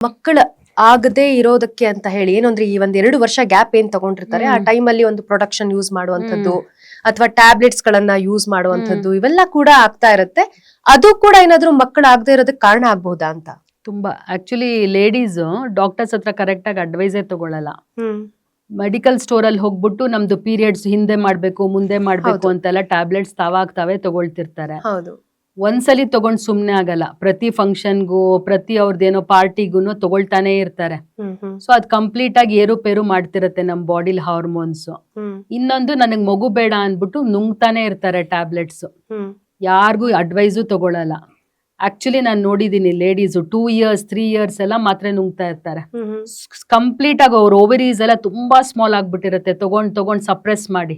ಮಕ್ಕಳ ಆಗದೆ ಇರೋದಕ್ಕೆ ಅಂತ ಹೇಳಿ ಏನಂದ್ರೆ ಈ ಒಂದ್ ಎರಡು ವರ್ಷ ಗ್ಯಾಪ್ ಏನ್ ತಗೊಂಡಿರ್ತಾರೆ ಆ. ಟೈಮ್ ಅಲ್ಲಿ ಒಂದು ಪ್ರೊಡಕ್ಷನ್ ಯೂಸ್ ಮಾಡುವಂತದ್ದು ಅಥವಾ ಟ್ಯಾಬ್ಲೆಟ್ಸ್ ಗಳನ್ನ ಯೂಸ್ ಮಾಡುವಂತದ್ದು ಇವೆಲ್ಲ ಕೂಡ ಆಗ್ತಾ ಇರುತ್ತೆ. ಅದು ಕೂಡ ಏನಾದ್ರೂ ಮಕ್ಕಳು ಆಗದೆ ಇರೋದಕ್ಕೆ ಕಾರಣ ಆಗ್ಬಹುದಾ ಅಂತ? ತುಂಬಾ. ಆಕ್ಚುಲಿ ಲೇಡೀಸ್ ಡಾಕ್ಟರ್ಸ್ ಹತ್ರ ಕರೆಕ್ಟ್ ಆಗಿ ಅಡ್ವೈಸೇ ತಗೊಳಲ್ಲ. ಹ್ಮ್. ಮೆಡಿಕಲ್ ಸ್ಟೋರ್ ಅಲ್ಲಿ ಹೋಗ್ಬಿಟ್ಟು ನಮ್ದು ಪೀರಿಯಡ್ಸ್ ಹಿಂದೆ ಮಾಡ್ಬೇಕು ಮುಂದೆ ಮಾಡ್ಬೇಕು. ಅಂತೆಲ್ಲ ಟ್ಯಾಬ್ಲೆಟ್ಸ್ ತಾವಾಗ ತಾವೇ ತಗೊಳ್ತಿರ್ತಾರೆ. ಹೌದು. ಒಂದ್ಸಲಿ ತಗೊಂಡ್ ಸುಮ್ನೆ ಆಗಲ್ಲ. ಪ್ರತಿ ಫಂಕ್ಷನ್ಗೂ ಪ್ರತಿ ಅವ್ರದ್ದೇನೋ ಪಾರ್ಟಿಗೂ ತಗೊಳ್ತಾನೆ ಇರ್ತಾರೆ. ಸೊ ಅದ್ ಕಂಪ್ಲೀಟ್ ಆಗಿ ಏರುಪೇರು ಮಾಡ್ತಿರತ್ತೆ ನಮ್ ಬಾಡಿಲಿ ಹಾರ್ಮೋನ್ಸ್ ಇನ್ನೊಂದು ನನಗ್ ಮಗು ಬೇಡ ಅಂದ್ಬಿಟ್ಟು ನುಂಗ್ತಾನೆ ಇರ್ತಾರೆ ಟ್ಯಾಬ್ಲೆಟ್ಸ್ ಯಾರಿಗೂ ಅಡ್ವೈಸ್ ತಗೊಳಲ್ಲ. ಆಕ್ಚುಲಿ ನಾನು ನೋಡಿದೀನಿ ladies two years three years ಎಲ್ಲ ಮಾತ್ರ ನುಂಗ್ತಾ ಇರ್ತಾರೆ. ಕಂಪ್ಲೀಟ್ ಆಗಿ ಅವ್ರ ಓವರೀಸ್ ಎಲ್ಲ ತುಂಬಾ ಸ್ಮಾಲ್ ಆಗ್ಬಿಟ್ಟಿರತ್ತೆ. ತಗೊಂಡ್ ತಗೊಂಡ್ ಸಪ್ರೆಸ್ ಮಾಡಿ.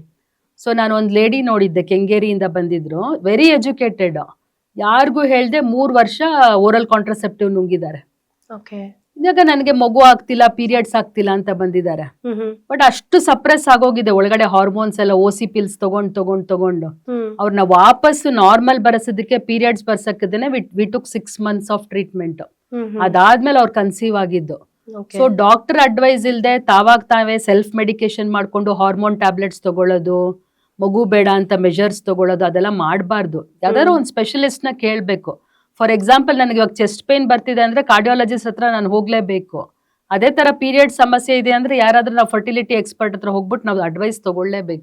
ಸೊ ನಾನು ಒಂದು ಲೇಡಿ ನೋಡಿದ್ದೆ ಕೆಂಗೇರಿಯಿಂದ ಬಂದಿದ್ರು. ವೆರಿ ಎಜುಕೇಟೆಡ್ ಯಾರಿಗೂ ಹೇಳ್ದೆ ಮೂರ್ ವರ್ಷ ಓರಲ್ ಕಾಂಟ್ರಸೆಪ್ಟಿವ್ ನುಂಗಿದ್ದಾರೆ. ಇವಾಗ ನನಗೆ ಮಗು ಆಗ್ತಿಲ್ಲ ಪೀರಿಯಡ್ಸ್ ಆಗ್ತಿಲ್ಲ ಅಂತ ಬಂದಿದ್ದಾರೆ. ಬಟ್ ಅಷ್ಟು ಸಪ್ರೆಸ್ ಆಗೋಗಿದೆ ಒಳಗಡೆ ಹಾರ್ಮೋನ್ಸ್ ಎಲ್ಲ ಓಸಿ ಪಿಲ್ಸ್ ತಗೊಂಡ್ ತಗೊಂಡ್ ತಗೊಂಡು. ಅವ್ರನ್ನ ವಾಪಸ್ ನಾರ್ಮಲ್ ಬರ್ಸೋದಕ್ಕೆ periods ಬರ್ಸಕ್ಕದೇನೆ we took six months of treatment ಅದಾದ್ಮೇಲೆ ಅವ್ರು ಕನ್ಸೀವ್ ಆಗಿದ್ದು. ಸೊ ಡಾಕ್ಟರ್ ಅಡ್ವೈಸ್ ಇಲ್ದೆ ತಾವಾಗ ತಾವೇ ಸೆಲ್ಫ್ ಮೆಡಿಕೇಶನ್ ಮಾಡ್ಕೊಂಡು ಹಾರ್ಮೋನ್ ಟ್ಯಾಬ್ಲೆಟ್ಸ್ ತಗೊಳ್ಳೋದು ಮಗು ಬೇಡ ಅಂತ ಮೆಜರ್ಸ್ ತಗೊಳ್ಳೋದು ಅದೆಲ್ಲ ಮಾಡಬಾರ್ದು. ಯಾವ್ದಾದ್ರು. ಒಂದು ಸ್ಪೆಷಲಿಸ್ಟ್ನ ಕೇಳಬೇಕು. ಫಾರ್ ಎಕ್ಸಾಂಪಲ್ ನನಗೆ ಇವಾಗ ಚೆಸ್ಟ್ ಪೇನ್ ಬರ್ತಿದೆ ಅಂದ್ರೆ ಕಾರ್ಡಿಯಾಲಜಿಸ್ಟ್ ಹತ್ರ ನಾನು ಹೋಗ್ಲೇಬೇಕು. ಅದೇ ತರ ಪೀರಿಯಡ್ ಸಮಸ್ಯೆ ಇದೆ ಅಂದ್ರೆ ಯಾರಾದ್ರೂ ನಾವು ಫರ್ಟಿಲಿಟಿ ಎಕ್ಸ್ಪರ್ಟ್ ಹತ್ರ ಹೋಗ್ಬಿಟ್ಟು ನಾವು ಅಡ್ವೈಸ್ ತಗೊಳ್ಳೇಬೇಕು.